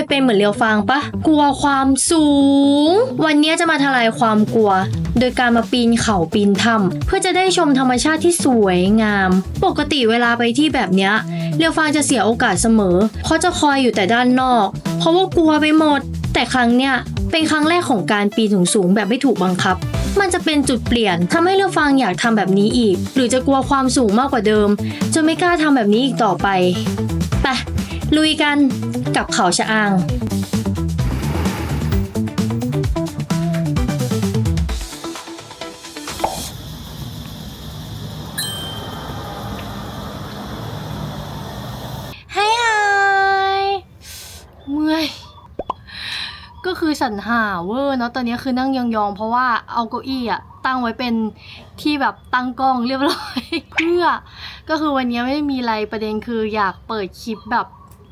ยเป็นเหมือนเรียวฟางปะกลัวความสูง วันนี้จะมาทลายความกลัว โดยการมาปีนเขาปีนถ้ำเพื่อจะได้ชมธรรมชาติที่สวยงาม ปกติเวลาไปที่แบบเนี้ยเรียวฟางจะเสียโอกาสเสมอ เพราะจะคอยอยู่แต่ด้านนอก เพราะว่ากลัวไปหมด แต่ครั้งเนี้ยเป็นครั้งแรกของการปีนสูงๆแบบไม่ถูกบังคับ มันจะเป็นจุดเปลี่ยนทำให้เรือฟางอยากทำแบบนี้อีก หรือจะกลัวความสูงมากกว่าเดิมจนไม่กล้าทำแบบนี้อีกต่อไป ไป ลุยกัน กับเขาชะอางให้ไฮเมื่อยก็คือสันหาเวอร์เนาะตอนนี้คือนั่งยองๆ เพราะว่าเอาเก้าอี้อะตั้งไว้เป็นที่แบบตั้งกล้องเรียบร้อย เพื่อ ก็คือวันนี้ไม่ได้มีอะไรประเด็นคืออยากเปิดคลิปแบบ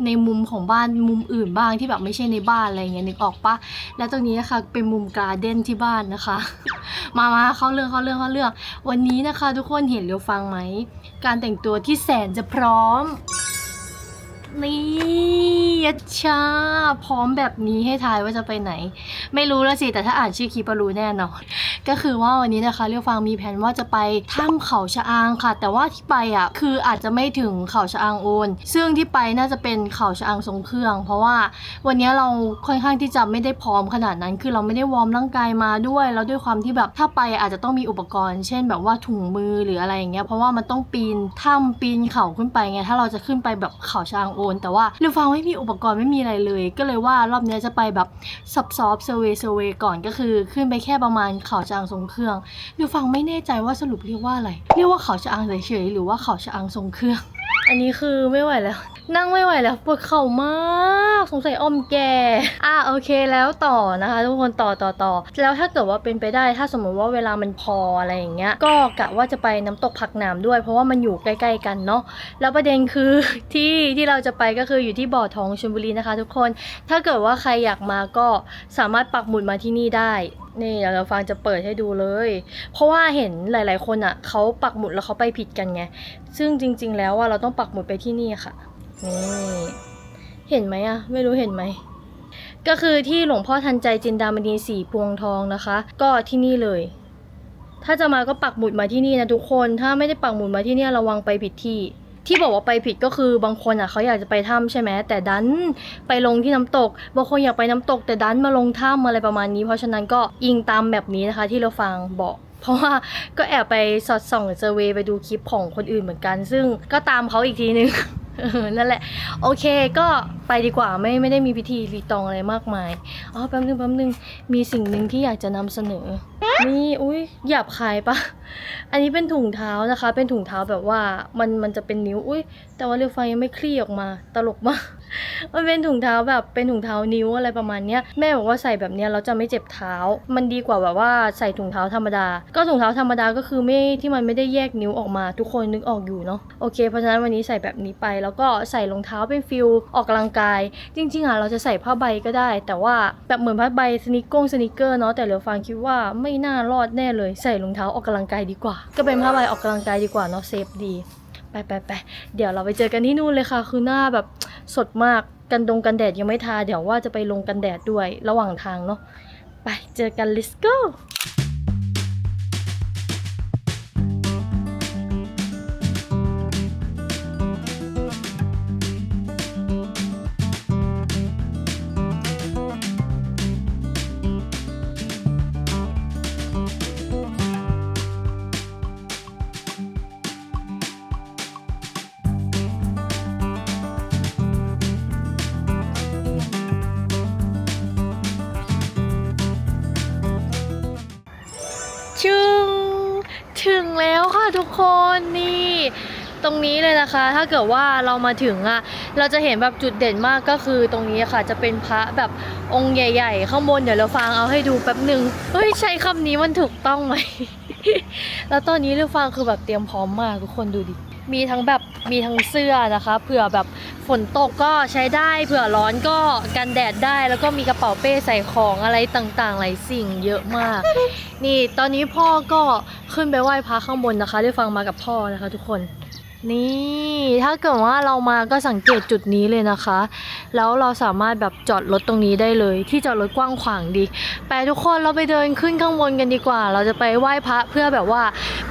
ในมุมของบ้านมุมอื่นบ้างที่แบบไม่ใช่ในบ้านอะไรเงี้ยนึกออกปะแล้วตรงนี้นะคะเป็นมุมการ์เด้นที่บ้านนะคะ มามาเข้าเรื่องเข้าเรื่องเข้าเรื่อง วันนี้นะคะ ทุกคนเห็นเรียวฟังไหมการแต่งตัวที่แสนจะพร้อม นี่ยัชาพร้อมแบบนี้ให้ทายว่าจะไปไหน ไม่รู้แล้วสิแต่ถ้าอ่านชื่อคลิปรู้แน่นอนก็คือว่าวันนี้นะคะเรียวฟังมีแผนว่าจะไปถ้ำเขาชะอางค่ะ แต่ว่าที่ไปอะคืออาจจะไม่ถึงเขาชะอางโอน ซึ่งที่ไปน่าจะเป็นเขาชะอางทรงเครื่อง เพราะว่าวันนี้เราค่อนข้างที่จะไม่ได้พร้อมขนาดนั้น คือเราไม่ได้วอร์มร่างกายมาด้วย แล้วด้วยความที่แบบถ้าไปอาจจะต้องมีอุปกรณ์ เช่นแบบว่าถุงมือหรืออะไรอย่างเงี้ยเพราะว่ามันต้องปีนถ้ำปีนเขาขึ้นไปไงถ้าเราจะขึ้นไปแบบเขาชะอางโอน แต่ว่าเรือฟังไม่มีอุปกรณ์ไม่มีอะไรเลย ก็เลยว่ารอบนี้จะไปแบบซับซอฟเซเวเซเวก่อนก็คือ ขึ้นไปแค่ประมาณเขาชะอางทรงเครื่องเรือฟังไม่แน่ใจว่าสรุปเรียกว่าอะไร เรียกว่าเขาชะอางเฉยๆหรือว่าเขาชะอางทรงเครื่อง อันนี้คือไม่ไหวแล้ว นั่งไม่ไหวแล้วปวดเข่ามาก สงสัยอ้อมแก่อะโอเคแล้วต่อนะคะ ทุกคนต่อต่อต่อแล้วถ้าเกิดว่าเป็นไปได้ถ้าสมมติว่าเวลามันพออะไรอย่างเงี้ยก็กะว่าจะไปน้ำตกผักหนามด้วย เพราะว่ามันอยู่ใกล้ ๆ กันเนาะแล้วประเด็นคือที่ที่เราจะไปก็คืออยู่ที่บ่อทองชลบุรีนะคะ ทุกคนถ้าเกิดว่าใครอยากมาก็สามารถปักหมุดมาที่นี่ได้นี่เดี๋ยวเราฟังจะเปิดให้ดูเลย เพราะว่าเห็นหลาย ๆ คนอะเขาปักหมุดแล้วเขาไปผิดกันไง ซึ่งจริง ๆ แล้วว่าเราต้องปักหมุดไปที่นี่ค่ะ นี่ เห็นไหมอะไม่รู้เห็นไหมก็คือที่หลวงพ่อทันใจจินดามณีสีพวงทองนะคะ ก็ที่นี่เลย ถ้าจะมาก็ปักหมุดมาที่นี่นะทุกคน ถ้าไม่ได้ปักหมุดมาที่นี่ระวังไปผิดที่ ที่บอกว่าไปผิดก็คือบางคนอะเขาอยากจะไปถ้ำใช่ไหมแต่ดันไปลงที่น้ำตก บางคนอยากไปน้ำตก แต่ดันมาลงถ้ำอะไรประมาณนี้ เพราะฉะนั้นก็อิงตามแบบนี้นะคะ ที่เราฟังบอกเพราะว่าก็แอบไปสอดส่องเซอร์เวย์ไปดูคลิปของคนอื่นเหมือนกัน ซึ่งก็ตามเขาอีกทีนึง นั่นแหละ โอเคก็ไปดีกว่าไม่ไม่ได้มีพิธีรีตองอะไรมากมายอ๋อแป๊บนึงแป๊บนึงมีสิ่งหนึ่งที่อยากจะนำเสนอ นี่อุ้ยหยาบคายปะ อันนี้เป็นถุงเท้านะคะ เป็นถุงเท้าแบบว่ามันมันจะเป็นนิ้วอุ้ยแต่ว่าเรือไฟยังไม่คลี่ออกมาตลกมาก มันเป็นถุงเท้าแบบเป็นถุงเท้านิ้วอะไรประมาณเนี้ยแม่บอกว่าใส่แบบเนี้ยเราจะไม่เจ็บเท้า มันดีกว่าแบบว่าใส่ถุงเท้าธรรมดา ก็ถุงเท้าธรรมดาก็คือไม่ที่มันไม่ได้แยกนิ้วออกมา ทุกคนนึกออกอยู่เนาะโอเคเพราะฉะนั้นวันนี้ใส่แบบนี้ไป แล้วก็ใส่รองเท้าเป็นฟิลออกกำลังกาย จริงๆอะเราจะใส่ผ้าใบก็ได้ แต่ว่าแบบเหมือนผ้าใบสนิกงสนิเกอร์เนาะแต่เหลือฟังคิดว่าไม่น่ารอดแน่เลยใส่รองเท้าออกกำลังกายดีกว่า ก็เป็นผ้าใบออกกำลังกายดีกว่าเนาะเซฟดี ไปไปไปเดี๋ยวเราไปเจอกันที่นู่นเลยค่ะ คือหน้าแบบสดมากกันดงกันแดดยังไม่ทา เดี๋ยวว่าจะไปลงกันแดดด้วยระหว่างทางเนาะไปเจอกัน let's go ที่ตรงนี้เลยนะคะ ถ้าเกิดว่าเรามาถึงอะเราจะเห็นแบบจุดเด่นมากก็คือตรงนี้ค่ะ จะเป็นพระแบบองค์ใหญ่ ๆ ข้างบนเดี๋ยวเราฟังเอาให้ดูแป๊บหนึ่งเฮ้ยใช้คำนี้มันถูกต้องไหม แล้วตอนนี้เราฟังคือแบบเตรียมพร้อมมากทุกคนดูดิ มีทั้งแบบมีทั้งเสื้อนะคะเผื่อแบบฝนตกก็ใช้ได้ เผื่อร้อนก็กันแดดได้ แล้วก็มีกระเป๋าเป้ใส่ของอะไรต่างๆ หลายสิ่งเยอะมาก นี่ตอนนี้พ่อก็ขึ้นไปไหว้พระข้างบนนะคะ ได้ฟังมากับพ่อนะคะทุกคน นี่ถ้าเกิดว่าเรามาก็สังเกตจุดนี้เลยนะคะ แล้วเราสามารถแบบจอดรถตรงนี้ได้เลย ที่จอดรถกว้างขวางดีไปทุกคนเราไปเดินขึ้นข้างบนกันดีกว่า เราจะไปไหว้พระเพื่อแบบว่า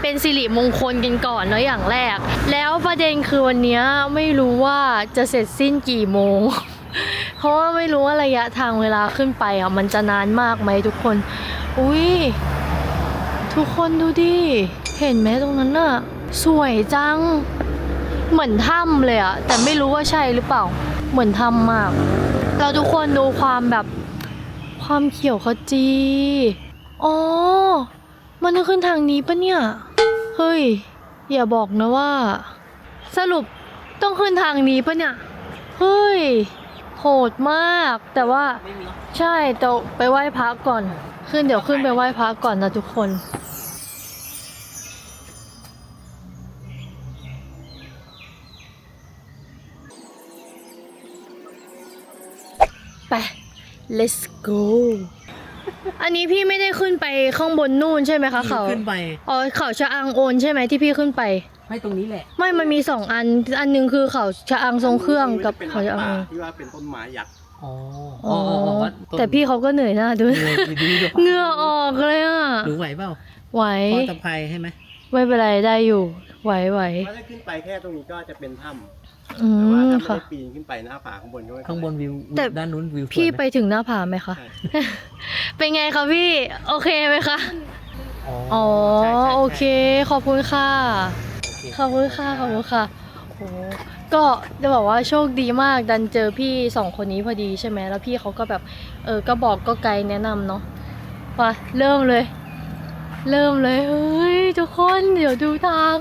เป็นสิริมงคลกันก่อนเนาะอย่างแรก แล้วประเด็นคือวันเนี้ยไม่รู้ว่าจะเสร็จสิ้นกี่โมง เพราะว่าไม่รู้ว่าระยะทางเวลาขึ้นไปอะมันจะนานมากไหมทุกคน อุ้ยทุกคนดูดิเห็นไหมตรงนั้นน่ะสวยจัง เหมือนถ้ำเลยอะแต่ไม่รู้ว่าใช่หรือเปล่า เหมือนถ้ำมาก เราทุกคนดูความแบบความเขียวขจีอ๋อ มันจะขึ้นทางนี้ปะเนี่ย เฮ้ย อย่าบอกนะว่า สรุปต้องขึ้นทางนี้ปะเนี่ย เฮ้ยโหดมาก แต่ว่าใช่แต่ไปไหว้พระก่อน ขึ้นเดี๋ยวขึ้นไปไหว้พระก่อนนะทุกคน ไป let's go อันนี้พี่ไม่ได้ขึ้นไปข้างบนนู่นใช่ไหมคะเขาขึ้นไป อ๋อเขาชะอังโอนใช่ไหมที่พี่ขึ้นไป ไม่ตรงนี้แหละ ไม่มันมีสองอัน อันหนึงคือเขาชะอังทรงเครื่องกับเป็นเขาชะอังโอนที่ว่าเป็นต้นไม้ยักษ์อ๋ออ๋อต้นแต่พี่เขาก็เหนื่อยหน้าด้วย เหนื่อยดีด้วยเหงื่อออกเลยอะหนูไหวเปล่าไหว พอตะไคร้ให้ไหม ไม่เป็นไรได้อยู่ ไหวไหวถ้าได้ขึ้นไปแค่ตรงนี้ก็จะเป็นถ้ำ อืแต่ว่ามถ้าไม่ค่ะ ได้ปีนขึ้นไปหน้าผาข้างบนก็ไม่เป็ไรข้างบนวิวแต่ ด้านนู้นวิวสวยพี่หมไปถึงหน้าผาไหมคะ ใช่ เป็นไงคะพี่ โอเคไหมคะ อ๋อ ใช่ใช่ใช่ โอเค ขอบคุณค่ะโอเคขอบคุณค่ะ ขอบคุณค่ะโอ้ก็จะบอกว่าโชคดีมาก ดันเจอพี่สองคนนี้พอดีใช่ไหม แล้วพี่เขาก็แบบ เออ ก็บอกก็ไกด์แนะนำเนาะไปเริ่มเลย เริ่มเลย เฮ้ย ทุกคน เดี๋ยวดูทาง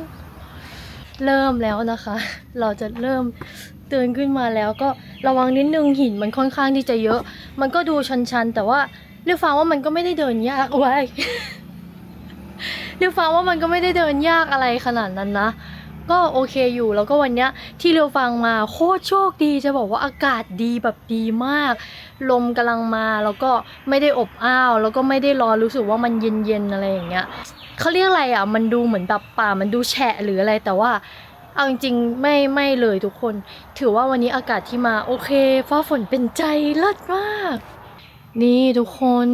เริ่มแล้วนะคะ เราจะเริ่มเตือนขึ้นมาแล้วก็ระวังนิดนึงหินมันค่อนข้างที่จะเยอะ มันก็ดูชันๆ แต่ว่าเรียกฟ้าว่ามันก็ไม่ได้เดินยากไว้เรียกฟ้าว่ามันก็ไม่ได้เดินยากอะไรขนาดนั้นนะก็โอเคอยู่แล้วก็วันเนี้ยที่เรียวฟังมาโคตรโชคดีจะบอกว่าอากาศดีแบบดีมาก ลมกำลังมาแล้วก็ไม่ได้อบอ้าว แล้วก็ไม่ได้ร้อนรู้สึกว่ามันเย็นๆอะไรอย่างเงี้ย เขาเรียกอะไรอะ มันดูเหมือนแบบป่ามันดูแฉะหรืออะไรแต่ว่าเอาจริงๆไม่ไม่เลยทุกคน ถือว่าวันนี้อากาศที่มาโอเค ฟ้าฝนเป็นใจเลิศมาก นี่ทุกคน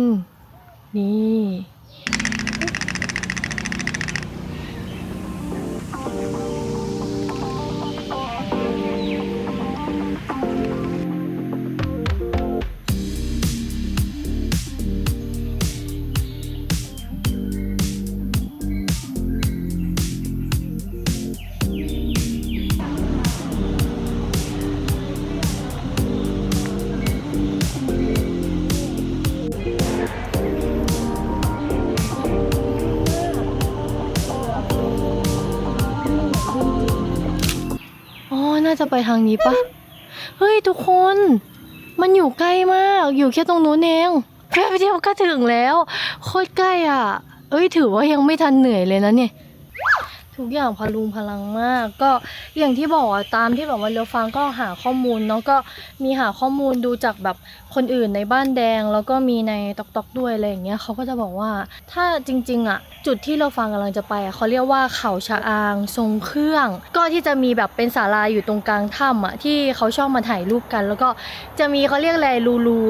นี่ จะไปทางนี้ปะเฮ้ยทุกคน มันอยู่ใกล้มาก อยู่แค่ตรงนู้นเองแป๊บเดียวก็ถึงแล้ว โคตรใกล้อะ เอ้ยถือว่ายังไม่ทันเหนื่อยเลยนะเนี่ย ทุกอย่างพลุงพลังมาก ก็อย่างที่บอกอะตามที่แบบว่าเรือฟังก็หาข้อมูลเนาะก็มีหาข้อมูลดูจากแบบคนอื่นในบ้านแดง แล้วก็มีในตอกตอกด้วยอะไรอย่างเงี้ยเขาก็จะบอกว่าถ้าจริง ๆอะจุดที่เราฟังกำลังจะไปอะเขาเรียกว่าเขาชะอางทรงเครื่อง ก็ที่จะมีแบบเป็นศาลาอยู่ตรงกลางถ้ำอะที่เขาชอบมาถ่ายรูปกัน แล้วก็จะมีเขาเรียกอะไรรูรู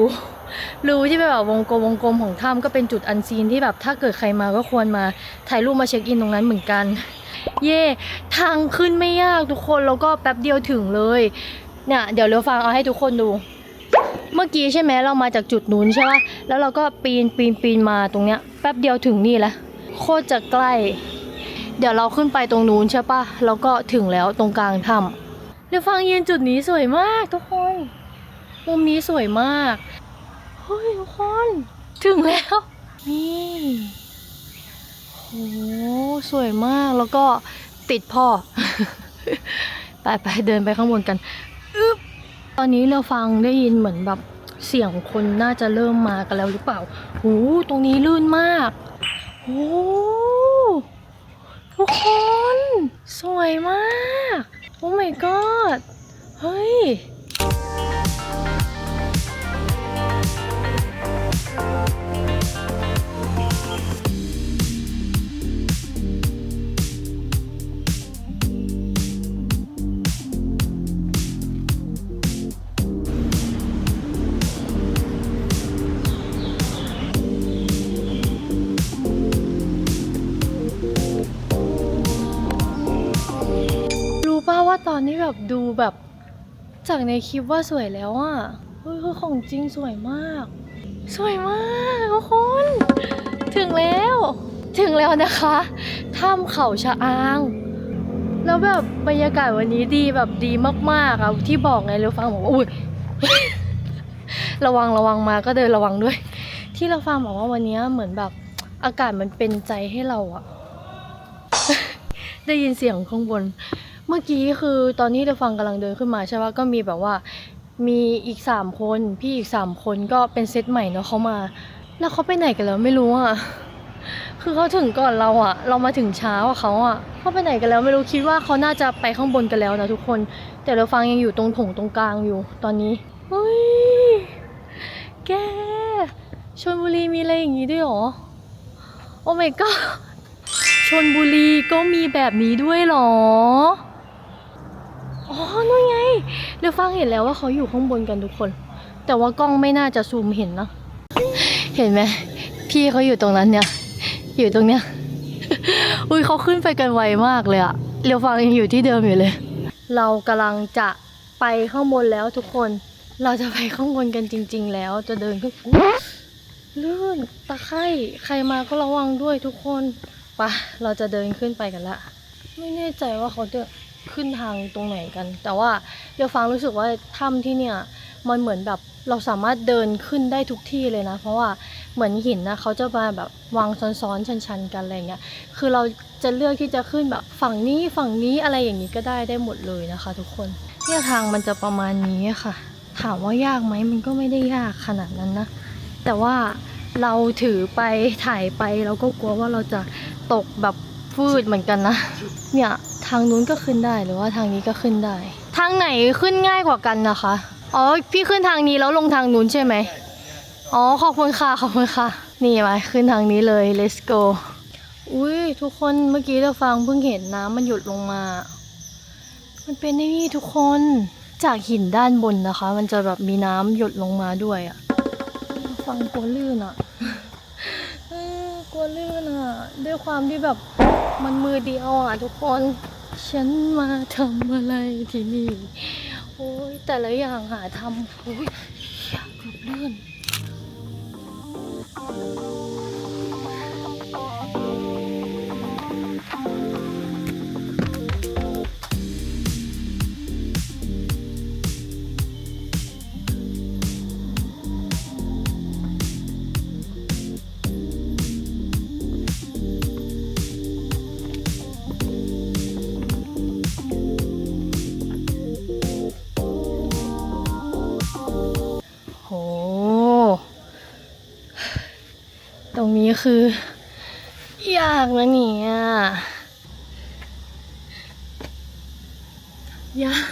รูที่เป็นแบบวงกลมวงกลมของถ้ำก็เป็นจุดอันซีนที่แบบถ้าเกิดใครมาก็ควรมาถ่ายรูปมาเช็คอินตรงนั้นเหมือนกัน เย่ทางขึ้นไม่ยากทุกคนแล้วก็แป๊บเดียวถึงเลยเนี่ยเดี๋ยวเรือฟังเอาให้ทุกคนดู เมื่อกี้ใช่ไหมเรามาจากจุดนู้นใช่ปะแล้วเราก็ปีนปีนปีนมาตรงเนี้ยแป๊บเดียวถึงนี่แหละโคตรจะใกล้ เดี๋ยวเราขึ้นไปตรงนู้นใช่ปะแล้วก็ถึงแล้วตรงกลางถ้ำเรือฟังยืนจุดนี้สวยมากทุกคนมุมนี้สวยมากเฮ้ยทุกคน ถึงแล้วนี่ โอ้สวยมากแล้วก็ติดพ่อ ไปไปเดินไปข้างบนกันอึ๊บตอนนี้เราฟังได้ยินเหมือนแบบเสียงคนน่าจะเริ่มมากันแล้วหรือเปล่าโอ้ตรงนี้ลื่นมากโอ้ทุกคน สวยมาก โอ้ my god เฮ้ย อนที่แบบดูแบบจากในคลิปว่าสวยแล้วอะเฮ้ยคือของจริงสวยมาก สวยมากทุกคน ถึงแล้ว ถึงแล้วนะคะถ้ำเขาชะอาง แล้วแบบบรรยากาศวันนี้ดีแบบดีมากๆอะที่บอกไงเรือฟังบอกว่าอุ้ยระวังระวังมาก็เดินระวังด้วย ที่เราฟังบอกว่าวันนี้เหมือนแบบอากาศมันเป็นใจให้เราอะได้ยินเสียงข้างบน เมื่อกี้คือตอนที่เราฟังกำลังเดินขึ้นมาใช่ปะก็มีแบบว่า มีอีกสามคน พี่อีกสามคนก็เป็นเซตใหม่เนาะเขามา แล้วเขาไปไหนกันแล้วไม่รู้อะคือเขาถึงก่อนเราอะเรามาถึงเช้าอะเขาอะเขาไปไหนกันแล้วไม่รู้คิดว่าเขาน่าจะไปข้างบนกันแล้วนะทุกคน แต่เราฟังยังอยู่ตรงถงตรงกลางอยู่ตอนนี้เฮ้ยแกชลบุรีมีอะไรอย่างงี้ด้วยหรอ โอ้ my god ชนบุรีก็มีแบบนี้ด้วยหรอ อ๋อนู่นไงเดี๋ยวฟังเห็นแล้วว่าเขาอยู่ข้างบนกันทุกคน แต่ว่ากล้องไม่น่าจะซูมเห็นนะ เห็นไหมพี่เขาอยู่ตรงนั้นเนี่ย อยู่ตรงเนี้ย อุ้ยเขาขึ้นไปกันไวมากเลยอะเรียวฟังยังอยู่ที่เดิมอยู่เลย เรากำลังจะไปข้างบนแล้วทุกคน เราจะไปข้างบนกันจริง ๆ แล้วจะเดินขึ้นลื่นตะไคร่ใครมาก็ระวังด้วยทุกคนไปะเราจะเดินขึ้นไปกันละ ไม่แน่ใจว่าเขาจะ ขึ้นทางตรงไหนกัน แต่ว่าเดี๋ยวฟังรู้สึกว่าถ้ำที่เนี่ยมันเหมือนแบบเราสามารถเดินขึ้นได้ทุกที่เลยนะ เพราะว่าเหมือนหินนะเขาจะมาแบบวางซ้อนๆชันๆกันอะไรเงี้ยคือเราจะเลือกที่จะขึ้นแบบฝั่งนี้ฝั่งนี้อะไรอย่างนี้ก็ได้ได้หมดเลยนะคะ ทุกคนเนี่ยทางมันจะประมาณนี้ค่ะ ถามว่ายากไหมมันก็ไม่ได้ยากขนาดนั้นนะ แต่ว่าเราถือไปถ่ายไปเราก็กลัวว่าเราจะตกแบบฟืดเหมือนกันนะเนี่ย ทางนู้นก็ขึ้นได้หรือว่าทางนี้ก็ขึ้นได้ ทางไหนขึ้นง่ายกว่ากันนะคะ อ๋อ พี่ขึ้นทางนี้แล้วลงทางนู้นใช่ไหมอ๋อ ขอบคุณค่ะ ขอบคุณค่ะ นี่มาขึ้นทางนี้เลย let's go อุ้ยทุกคนเมื่อกี้เราฟังเพิ่งเห็นน้ำมันหยดลงมา มันเป็นไอ้นี่ทุกคน จากหินด้านบนนะคะ มันจะแบบมีน้ำหยดลงมาด้วยอะฟังกลัวลื่นอะกลัวลื่นอะด้วยความที่แบบมันมือเดียวอะทุกคน ฉันมาทำอะไรที่นี่ โอ้ยแต่ละอย่างหาทำโอ้ยเหี้ยากือบลื่น ตรงนี้คือ ยากนะเนี่ยยาก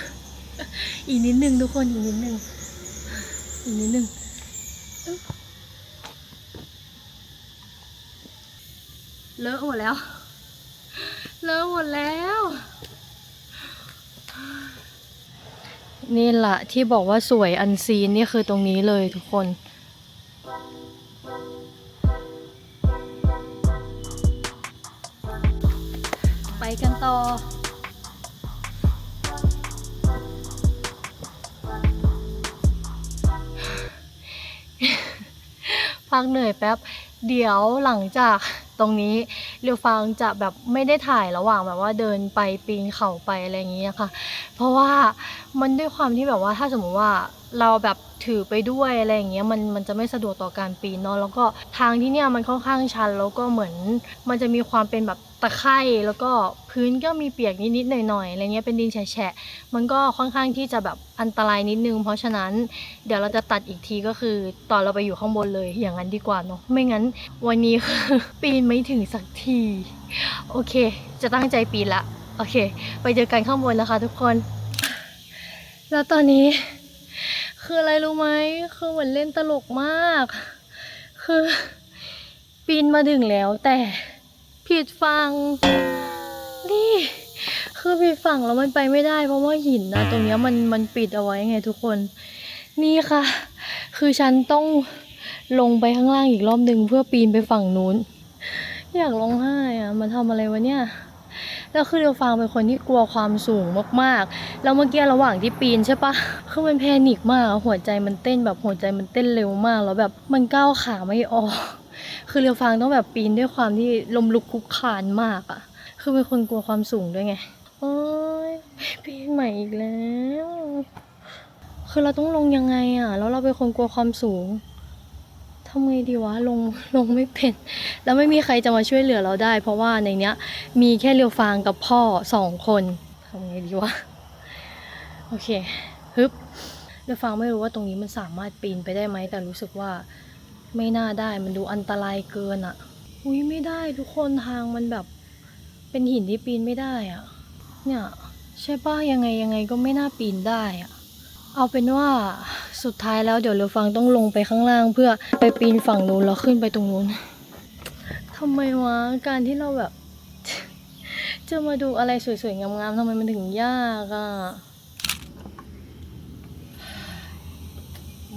อีกนิดนึงทุกคนอีกนิดนึงอีกนิดนึงอึ๊บเลอะหมดแล้ว เลอะหมดแล้ว นี่แหละที่บอกว่าสวยอันซีนนี่คือตรงนี้เลยทุกคน กันต่อ พักเหนื่อยแป๊บ เดี๋ยวหลังจากตรงนี้เรียวฟังจะแบบไม่ได้ถ่ายระหว่างแบบว่าเดินไปปีนเขาไปอะไรอย่างเงี้ยค่ะ เพราะว่ามันด้วยความที่แบบว่าถ้าสมมติว่า เราแบบถือไปด้วยอะไรอย่างเงี้ยมันมันจะไม่สะดวกต่อการปีนเนาะแล้วก็ทางที่เนี่ยมันค่อนข้างชันแล้วก็เหมือน มันจะมีความเป็นแบบตะไคร่แล้วก็พื้นก็มีเปียกนิดๆหน่อยๆอะไรเงี้ยเป็นดินแฉะมันก็ค่อนข้างที่จะแบบอันตรายนิดนึง เพราะฉะนั้นเดี๋ยวเราจะตัดอีกทีก็คือตอนเราไปอยู่ข้างบนเลยอย่างนั้นดีกว่าเนาะไม่งั้น วันนี้คือปีนไม่ถึงสักที โอเค จะตั้งใจปีนละโอเค ไปเจอกันข้างบนนะคะ ทุกคน แล้วตอนนี้ คืออะไรรู้ไหมคือเหมือนเล่นตลกมาก คือปีนมาถึงแล้วแต่ผิดฝั่งนี่คือผิดฝั่งแล้วมันไปไม่ได้ เพราะว่าหินนะตรงเนี้ยมันมันปิดเอาไว้ไงทุกคน นี่ค่ะ คือฉันต้องลงไปข้างล่างอีกรอบหนึ่งเพื่อปีนไปฝั่งนู้น อยากร้องไห้อะมาทำอะไรวะเนี่ย แล้วคือเรียวฟางเป็นคนที่กลัวความสูงมากๆ แล้วเมื่อกี้ระหว่างที่ปีนใช่ปะคือมันแพนิคมาก หัวใจมันเต้นแบบหัวใจมันเต้นเร็วมาก แล้วแบบมันก้าวขาไม่ออก คือเรียวฟางต้องแบบปีนด้วยความที่ลมลุกคลุกคลานมากอะคือเป็นคนกลัวความสูงด้วยไง โอ้ยปีนใหม่อีกแล้ว คือเราต้องลงยังไงอะแล้วเราเป็นคนกลัวความสูง ทำไงดีวะลงลงไม่เป็น แล้วไม่มีใครจะมาช่วยเหลือเราได้ เพราะว่าในเนี้ย มีแค่เรียวฟางกับพ่อสองคนทำไงดีวะโอเคฮึบเรียวฟางไม่รู้ว่าตรงนี้มันสามารถปีนไปได้ไหมแต่รู้สึกว่าไม่น่าได้มันดูอันตรายเกินอะอุ้ยไม่ได้ทุกคนทางมันแบบเป็นหินที่ปีนไม่ได้อะเนี่ยใช่ป้ะยังไงยังไงก็ไม่น่าปีนได้อะ เอาเป็นว่าสุดท้ายแล้วเดี๋ยวเรียวฟังต้องลงไปข้างล่าง เพื่อไปปีนฝั่งนู้นแล้วขึ้นไปตรงนู้นทำไมวะการที่เราแบบ จะมาดูอะไรสวยๆงามๆทำไมมันถึงยากอะ่ะ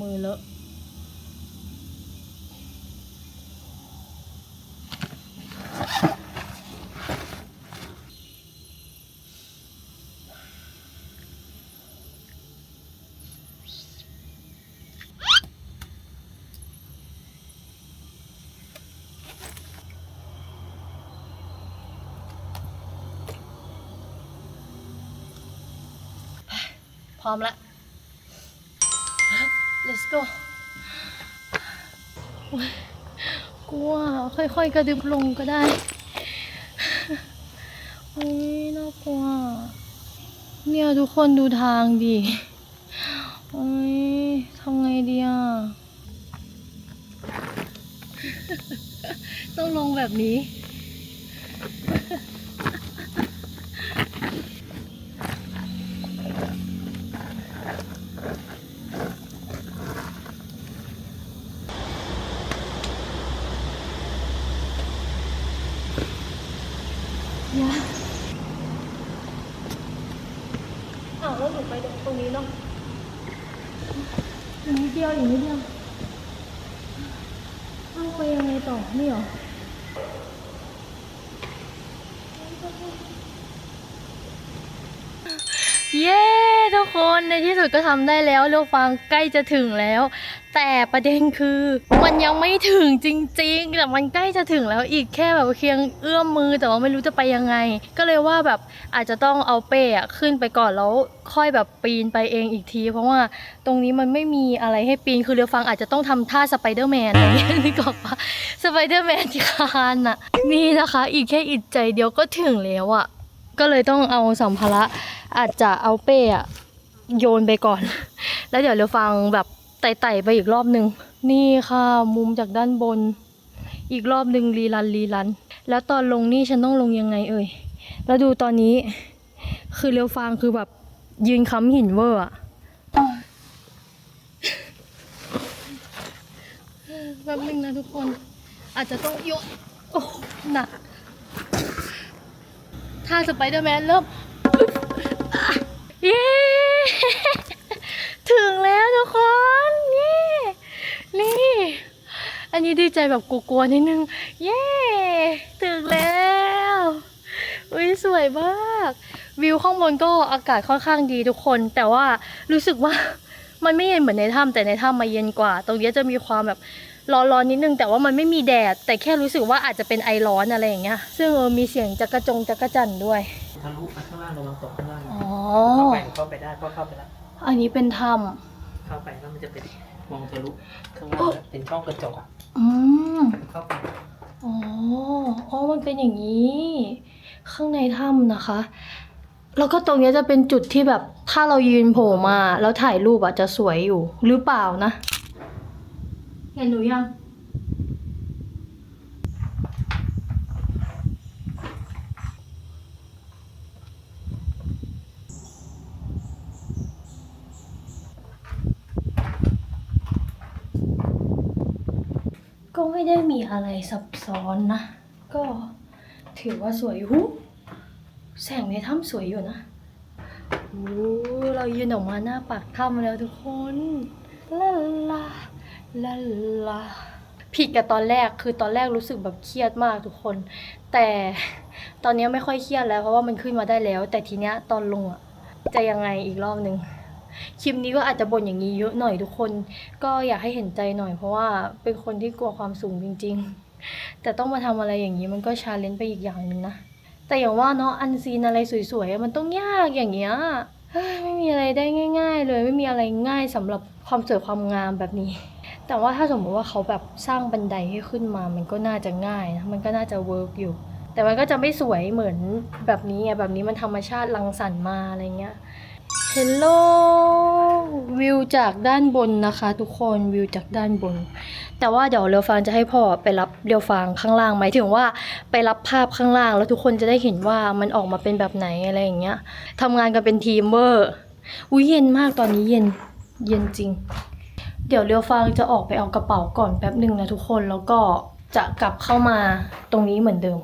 มือเลอะ พร้อมละ let's go โอ๊ยกลัวค่อยๆ กระดึบลงก็ได้อุ้ยน่ากลัว เนี่ยทุกคนดูทางดิอุ้ยทำไงดีอะ ต้องลงแบบนี้ ยากอ้าวแล้วหนูไปตรงนี้เนาะอีกนิดเดียวอีกนิดเดียวเอาไปยังไงต่อ นี่เหรอ เย้ทุกคนในที่สุดก็ทำได้แล้วเรือฟังใกล้จะถึงแล้ว แต่ประเด็นคือมันยังไม่ถึงจริงๆ แต่มันใกล้จะถึงแล้วอีกแค่แบบเพียงเอื้อมมือแต่ว่าไม่รู้จะไปยังไง ก็เลยว่าแบบอาจจะต้องเอาเป้อะขึ้นไปก่อนแล้วค่อยแบบปีนไปเองอีกที เพราะว่าตรงนี้มันไม่มีอะไรให้ปีนคือเรือฟังอาจจะต้องทำท่าสไปเดอร์แมนอะไรอย่างเงี้ยนึกออกปะสไปเดอร์แมนที่คานอะนี่นะคะ อีกแค่อิดใจเดียวก็ถึงแล้วอะ ก็เลยต้องเอาสัมภาระอาจจะเอาเป้อะโยนไปก่อน แล้วเดี๋ยวเรือฟังแบบไต่ๆไปอีกรอบหนึ่งนี่ค่ะมุมจากด้านบน อีกรอบหนึ่งรีรันรีรัน แล้วตอนลงนี่ฉันต้องลงยังไงเอ่ย แล้วดูตอนนี้ คือเรียวฟางคือแบบยืนค้ำหินเวอร์อะแป๊บนึงนะทุกคน อาจจะต้องยกโอ้หนัก ถ้าสไปเดอร์แมนเริ่มเย้ถึงแล้วทุกคนเย้นี่ อันนี้ดีใจแบบกลัวๆนิดนึง เย้ถึงแล้วอุ้ยสวยมาก วิวข้างบนก็อากาศค่อนข้างดีทุกคน แต่ว่ารู้สึกว่ามันไม่เย็นเหมือนในถ้ำแต่ในถ้ำมาเย็นกว่า ตรงนี้จะมีความแบบ ร้อนๆนิดนึงแต่ว่ามันไม่มีแดด แต่แค่รู้สึกว่าอาจจะเป็นไอร้อนอะไรอย่างเงี้ยซึ่งเออมีเสียงจักระจงจักระจันด้วยทะลุมาข้างล่างระวังตกข้างล่างอ๋อเข้าไปเข้าไปได้เพราะเข้าไปแล้วอันนี้เป็นถ้เข้าไปแล้วมันจะเป็นมองทะลุข้างล่างแล้วเป็นช่องกระจกอะำอืมเข้าไปอ๋ออ๋อมันเป็นอย่างนี้ ข้างในถ้ำนะคะ แล้วก็ตรงเนี้ยจะเป็นจุดที่แบบถ้าเรายืนโผล่มา แล้วถ่ายรูปอะจะสวยอยู่หรือเปล่านะ เห็นหนูยัง ก็ไม่ได้มีอะไรซับซ้อนนะ ก็ถือว่าสวยหูแสงในถ้ำสวยอยู่นะโอ้เรายืนออกมาหน้าปากถ้ำแล้วทุกคนลาลา ลาลาผิดกับตอนแรกคือตอนแรกรู้สึกแบบเครียดมากทุกคน แต่ตอนนี้ไม่ค่อยเครียดแล้วเพราะว่ามันขึ้นมาได้แล้ว แต่ทีเนี้ยตอนลงอะจะยังไงอีกรอบหนึ่งคลิปนี้ก็อาจจะบ่นอย่างนี้เยอะหน่อยทุกคน ก็อยากให้เห็นใจหน่อยเพราะว่าเป็นคนที่กลัวความสูงจริง ๆ แต่ต้องมาทำอะไรอย่างนี้มันก็ชาเลนจ์ไปอีกอย่างหนึ่งนะแต่อย่างว่าเนาะอันซีนอะไรสวยๆมันต้องยากอย่างเงี้ยเฮ้ยไม่มีอะไรได้ง่าย ๆ เลยไม่มีอะไรง่ายสำหรับความสวยความงามแบบนี้ แต่ว่าถ้าสมมติว่าเขาแบบสร้างบันไดให้ขึ้นมา มันก็น่าจะง่ายนะมันก็น่าจะเวิร์กอยู่ แต่มันก็จะไม่สวยเหมือนแบบนี้ไงแบบนี้มันธรรมชาติรังสรรค์มาอะไรเงี้ยเฮลโลวิวจากด้านบนนะคะทุกคนวิวจากด้านบน แต่ว่าเดี๋ยวเรียวฟางจะให้พ่อไปรับเรียวฟางข้างล่างหมายถึงว่าไปรับภาพข้างล่าง แล้วทุกคนจะได้เห็นว่ามันออกมาเป็นแบบไหนอะไรอย่างเงี้ยทำงานกันเป็นทีมเวอร์อุ้ยเย็นมากตอนนี้เย็นเย็นจริง เดี๋ยวเรียวฟางจะออกไปเอากระเป๋าก่อนแป๊บหนึ่งนะทุกคนแล้วก็จะกลับเข้ามาตรงนี้เหมือนเดิม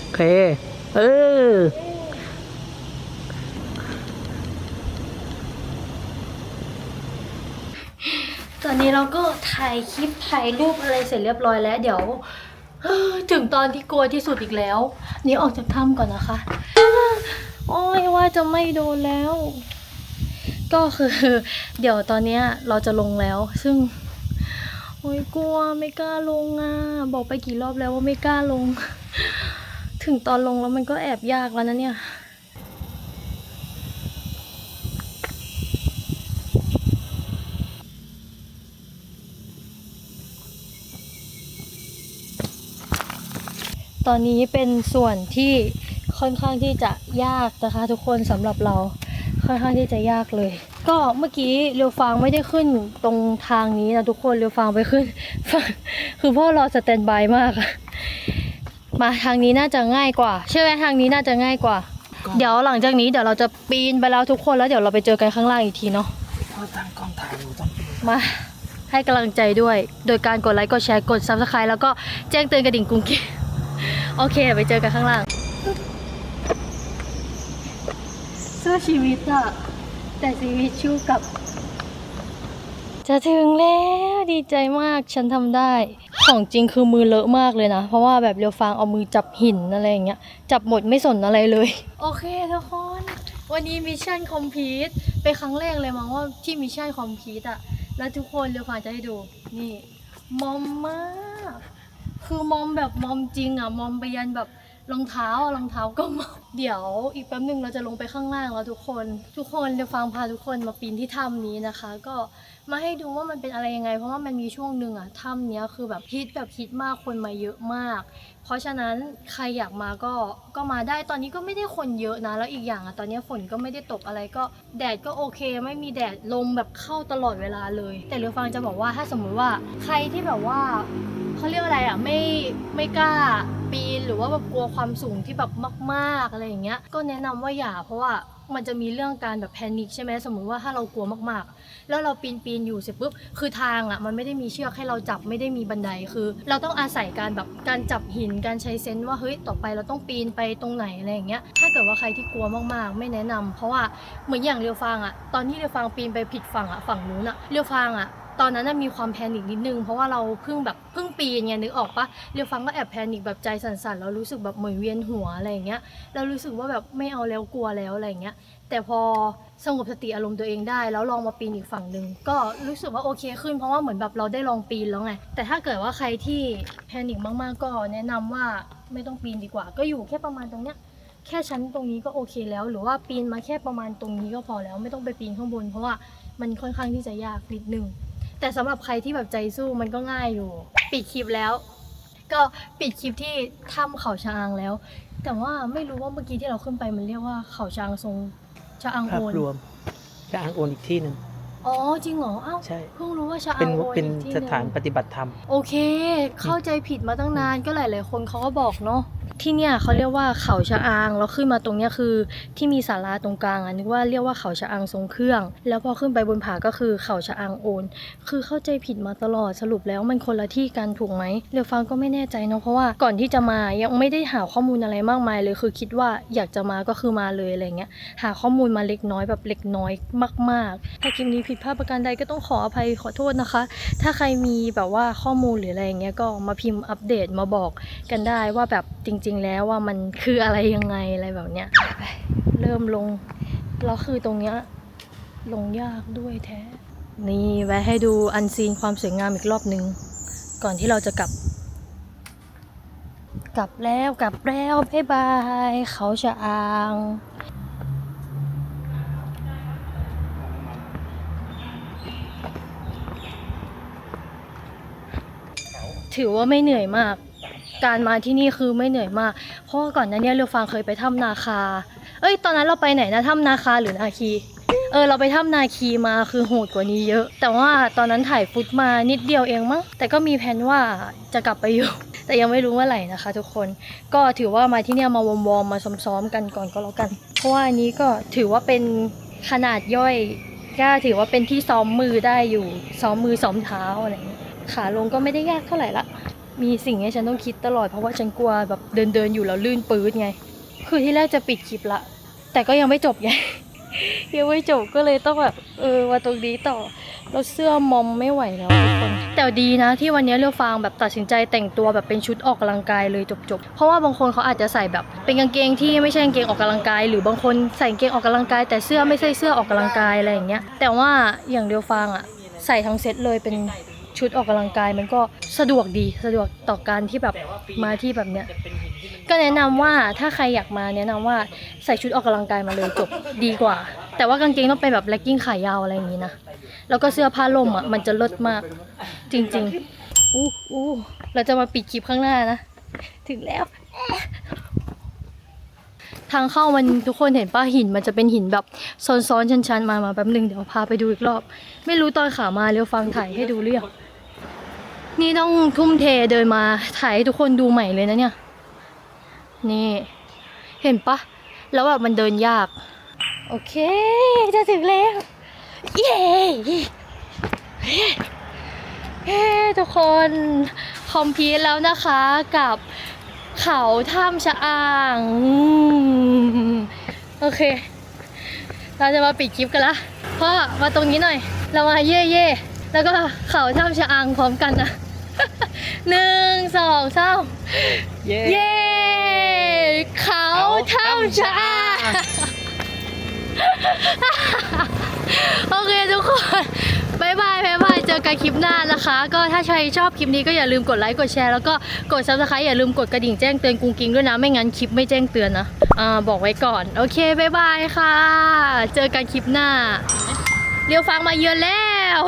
โอเค เออ ตอนนี้เราก็ถ่ายคลิปถ่ายรูปอะไรเสร็จเรียบร้อยแล้ว เดี๋ยวเออถึงตอนที่กลัวที่สุดอีกแล้ว นี่ออกจากถ้ำก่อนนะคะ โอ้ยว่าจะไม่โดนแล้ว ก็คือ เดี๋ยวตอนเนี้ยเราจะลงแล้ว ซึ่ง โอ้ยกลัวไม่กล้าลงอะ บอกไปกี่รอบแล้วว่าไม่กล้าลง ถึงตอนลงแล้วมันก็แอบยากแล้วนะเนี่ยตอนนี้เป็นส่วนที่ ค่อนข้างที่จะยากนะคะทุกคนสำหรับเราค่อนข้างที่จะยากเลย ก็เมื่อกี้เรียวฟางไม่ได้ขึ้นตรงทางนี้นะทุกคนเรียวฟางไปขึ้นฝั่งคือพ่อรอสแตนบายมากอะมาทางนี้น่าจะง่ายกว่าใช่ไหมทางนี้น่าจะง่ายกว่า เดี๋ยวหลังจากนี้เดี๋ยวเราจะปีนไปแล้วทุกคนแล้วเดี๋ยวเราไปเจอกันข้างล่างอีกทีเนาะพ่อตั้งกล้องถ่ายอยู่ต้องมาให้กำลังใจด้วย โดยการกดไลค์กดแชร์กด subscribe แล้วก็แจ้งเตือนกระดิ่งกุ้งกิ้งโอเคเดี๋ยวไปเจอกันข้างล่าง สู้ชีวิตอะแต่ชีวิตชู้กับ จะถึงแล้วดีใจมากฉันทำได้ของจริงคือมือเลอะมากเลยนะ เพราะว่าแบบเรียวฟางเอามือจับหินอะไรอย่างเงี้ยจับหมดไม่สนอะไรเลย โอเคทุกคน วันนี้มิชชั่นคอมพลีทเป็นครั้งแรกเลยมั้งว่าที่มิชชั่นคอมพลีทอะแล้วทุกคนเรียวฟางจะให้ดูนี่มอมมาก คือมอมแบบมอมจริงอะมอมไปยันแบบ รองเท้าอะรองเท้าก็มอมเดี๋ยวอีกแป๊บหนึ่งเราจะลงไปข้างล่างแล้วทุกคน ทุกคนเดี๋ยวฟังพาทุกคนมาปีนที่ถ้ำนี้นะคะ ก็มาให้ดูว่ามันเป็นอะไรยังไง เพราะว่ามันมีช่วงหนึ่งอะถ้ำเนี้ยคือแบบฮิตแบบฮิตมากคนมาเยอะมาก เพราะฉะนั้นใครอยากมาก็ก็มาได้ตอนนี้ก็ไม่ได้คนเยอะนะแล้วอีกอย่างอะตอนนี้ฝนก็ไม่ได้ตกอะไรก็แดดก็โอเค ไม่มีแดดลมแบบเข้าตลอดเวลาเลย แต่เรือฟังจะบอกว่าถ้าสมมุติว่าใครที่แบบว่า เขาเรียกอะไรอะไม่ไม่กล้าปีนหรือว่าแบบกลัวความสูงที่แบบมากๆอะไรอย่างเงี้ย ก็แนะนำว่าอย่าเพราะว่ามันจะมีเรื่องการแบบแพนิคใช่ไหมสมมติว่าถ้าเรากลัวมากๆ แล้วเราปีนปีนอยู่เสร็จปุ๊บคือทางอะมันไม่ได้มีเชือกให้เราจับไม่ได้มีบันไดคือ เราต้องอาศัยการแบบการจับหินการใช้เซนส์ว่าเฮ้ยต่อไปเราต้องปีนไปตรงไหนอะไรอย่างเงี้ยถ้าเกิดว่าใครที่กลัวมากๆ ไม่แนะนำเพราะว่าเหมือนอย่างเรียวฟางอะตอนที่เรียวฟางปีนไปผิดฝั่งอะฝั่งนู้นอะเรียวฟางอะตอนนั้นมีความแพนิคนิดนึงเพราะว่าเราเพิ่งแบบเพิ่ง ปีนไงนึกออกปะเรียวฟังก็แอบแพนิคแบบใจสั่นๆแล้วรู้สึกแบบเหมือนเวียนหัวอะไรอย่างเงี้ยแล้วรู้สึกว่าแบบไม่เอาแล้วกลัวแล้วอะไรอย่างเงี้ยแต่พอสงบสติอารมณ์ตัวเองได้ แล้วลองมาปีนอีกฝั่งหนึ่งก็รู้สึกว่าโอเคขึ้นเพราะว่าเหมือนแบบเราได้ลองปีนแล้วไงแต่ถ้าเกิดว่าใครที่แพนิคมากๆก็แนะนำว่าไม่ต้องปีนดีกว่า ก็อยู่แค่ประมาณตรงเนี้ยแค่ชั้นตรงนี้ก็โอเคแล้ว หรือว่าปีนมาแค่ประมาณตรงนี้ก็พอแล้ว ไม่ต้องไปปีนข้างบน เพราะว่ามันค่อนข้างที่จะยากนิดนึง แต่สำหรับใครที่แบบใจสู้มันก็ง่ายอยู่ ปิดคลิปแล้ว ก็ปิดคลิปที่ถ้ำเขาชะอางแล้ว แต่ว่าไม่รู้ว่าเมื่อกี้ที่เราขึ้นไปมันเรียกว่าเขาชะอางทรงชะอางภาโอพนรวมจะอ้างโอนอีกที่หนึ่ง อ๋อจริงเหรออ้าวใช่ เพิ่งรู้ว่าชะอาเป็นงโอนเป็นอีกที่หสงถานปฏิบัติธรรม โอเค เข้าใจผิดมาตั้งนานก็หลาย ๆ คนเขาก็บอกเนาะ ที่เนี่ยเขาเรียกว่าเขาชะอางแล้วขึ้นมาตรงเนี้ยคือ ที่มีศาลาตรงกลางอะนึกว่าเรียกว่าเขาชะอางทรงเครื่อง แล้วพอขึ้นไปบนผาก็คือเขาชะอางโอน คือเข้าใจผิดมาตลอดสรุปแล้วมันคนละที่กันถูกไหมเดี๋ยวฟังก็ไม่แน่ใจเนาะเพราะว่าก่อนที่จะมายังไม่ได้หาข้อมูลอะไรมากมายเลยคือคิดว่าอยากจะมาก็คือมาเลยอะไรเงี้ยหาข้อมูลมาเล็กน้อยแบบเล็กน้อยมากๆถ้าคลิปนี้ผิดพลาดประการใดก็ต้องขออภัยขอโทษนะคะ ถ้าใครมีแบบว่าข้อมูลหรืออะไรเงี้ยก็มาพิมพ์อัปเดตมาบอกกันได้ว่าแบบจริงๆ แล้วว่ามันคืออะไรยังไงอะไรแบบเนี้ยเริ่มลงแล้วคือตรงเนี้ยลงยากด้วยแท้ นี่ไว้ให้ดูอันซีนความสวยงามอีกรอบหนึ่งก่อนที่เราจะกลับ กลับแล้วกลับแล้วบ๊ายบาย เขาจะอางถือว่าไม่เหนื่อยมาก การมาที่นี่คือไม่เหนื่อยมาก เพราะว่าก่อนหน้านี้เรือฟางเคยไปถ้ำนาคา เอ้ย ตอนนั้นเราไปไหนนะถ้ำนาคาหรือนาคี เออ เราไปถ้ำนาคีมาคือโหดกว่านี้เยอะ แต่ว่าตอนนั้นถ่ายฟุตมานิดเดียวเองมั้ง แต่ก็มีแผนว่าจะกลับไปอยู่ แต่ยังไม่รู้เมื่อไหร่นะคะ ทุกคน ก็ถือว่ามาที่เนี่ยมาวอมๆมาซ้อมๆกันก่อนก็แล้วกัน เพราะว่าอันนี้ก็ถือว่าเป็นขนาดย่อยก็ถือว่าเป็นที่ซ้อมมือได้อยู่ ซ้อมมือซ้อมเท้าอะไรอย่างเงี้ยขาลงก็ไม่ได้ยากเท่าไหร่ละ มีสิ่งให้ฉันต้องคิดตลอดเพราะว่าฉันกลัวแบบเดินเดินอยู่แล้วลื่นปื๊ดไง คือที่แรกจะปิดคลิปละ แต่ก็ยังไม่จบไงยังไม่จบก็เลยต้องแบบเออมาตรงนี้ต่อแล้วเสื้อมอมไม่ไหวแล้วทุกคนแต่ดีนะที่วันนี้เรียวฟางแบบตัดสินใจแต่งตัวแบบเป็นชุดออกกำลังกายเลยจบๆ เพราะว่าบางคนเขาอาจจะใส่แบบเป็นกางเกงที่ไม่ใช่กางเกงออกกำลังกาย หรือบางคนใส่กางเกงออกกำลังกาย แต่เสื้อไม่ใช่เสื้อออกกำลังกายอะไรอย่างเงี้ยแต่ว่าอย่างเรียวฟางอะใส่ทั้งเซ็ตเลยเป็น ชุดออกกำลังกายมันก็สะดวกดีสะดวกต่อการที่แบบมาที่แบบเนี้ยก็แนะนำว่าถ้าใครอยากมาแนะนำว่าใส่ชุดออกกำลังกายมาเลยจบดีกว่า แต่ว่ากางเกงต้องเป็นแบบเลกกิ้งขายาวอะไรอย่างนี้นะแล้วก็เสื้อผ้าล่มอะมันจะเลิศมาก จริงๆอู้อู้เราจะมาปิดคลิปข้างหน้านะถึงแล้วทางเข้ามันทุกคนเห็นป้าหินมันจะเป็นหินแบบซ้อนๆชันๆ มามาแป๊บหนึ่งเดี๋ยวพาไปดูอีกรอบ ไม่รู้ตอนขามาเร็วฟังถ่ายให้ดูเรื่อง นี่ต้องทุ่มเทเดินมาถ่ายให้ทุกคนดูใหม่เลยนะเนี่ย นี่ เห็นปะ แล้วแบบมันเดินยาก โอเค จะถึงแล้ว เย้เฮ้ทุกคนคอมพีทแล้วนะคะกับเขาถ้ำชะอางโอเค เราจะมาปิดคลิปกันละพ่อมาตรงนี้หน่อย เรามาเย่เย่แล้วก็เขาถ้ำชะอางพร้อมกันนะ หนึ่งสองสามเย้เย้เขาเท่าชาโอเคทุกคนบายบายบายบายเจอกันคลิปหน้านะคะ ก็ถ้าใครชอบคลิปนี้ก็อย่าลืมกดไลค์กดแชร์แล้วก็กดซับสไครต์อย่าลืมกดกระดิ่งแจ้งเตือนกุ้งกิ้งด้วยนะ ไม่งั้นคลิปไม่แจ้งเตือนนะอ่าบอกไว้ก่อน โอเคบายบายค่ะ เจอกันคลิปหน้า เรียวฟังมาเยือนแล้ว